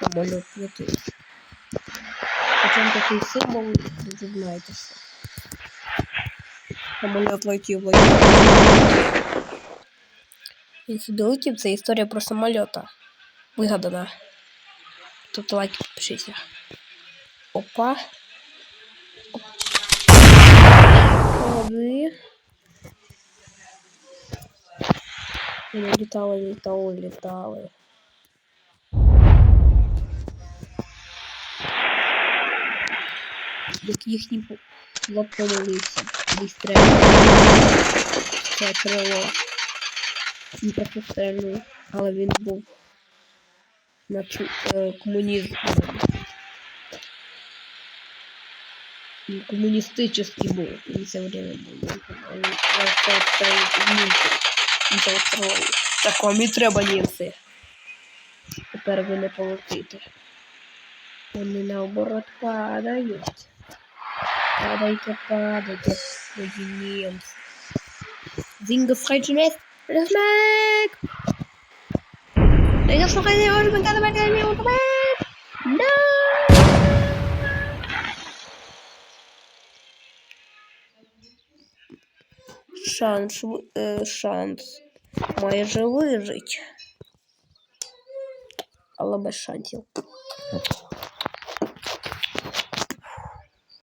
Самоліт летить. Причому такий символ, ви знаєте що. Самоліт летів, летів. Він сюди летів, це історія про самольота. Вигадана. Тобто лайк підпишіться. Опа. Ходи. Вони літали, літали, Як їхні плод помилився. Десь треба. Це крило. Він просто стрельнув, але він був на чу... е, комунізм. Комуністичний був. Він все время був. Це це. Так вам і треба німці. Тепер ви не полетите. Вони наоборот падають. Падайте, падайте, мої німці. Зінго фрейджнес. Ресмек! Я слухаю, не можу мене давати мені утомет! No! Шанс, е, шанс майже вижить. Але без шансів.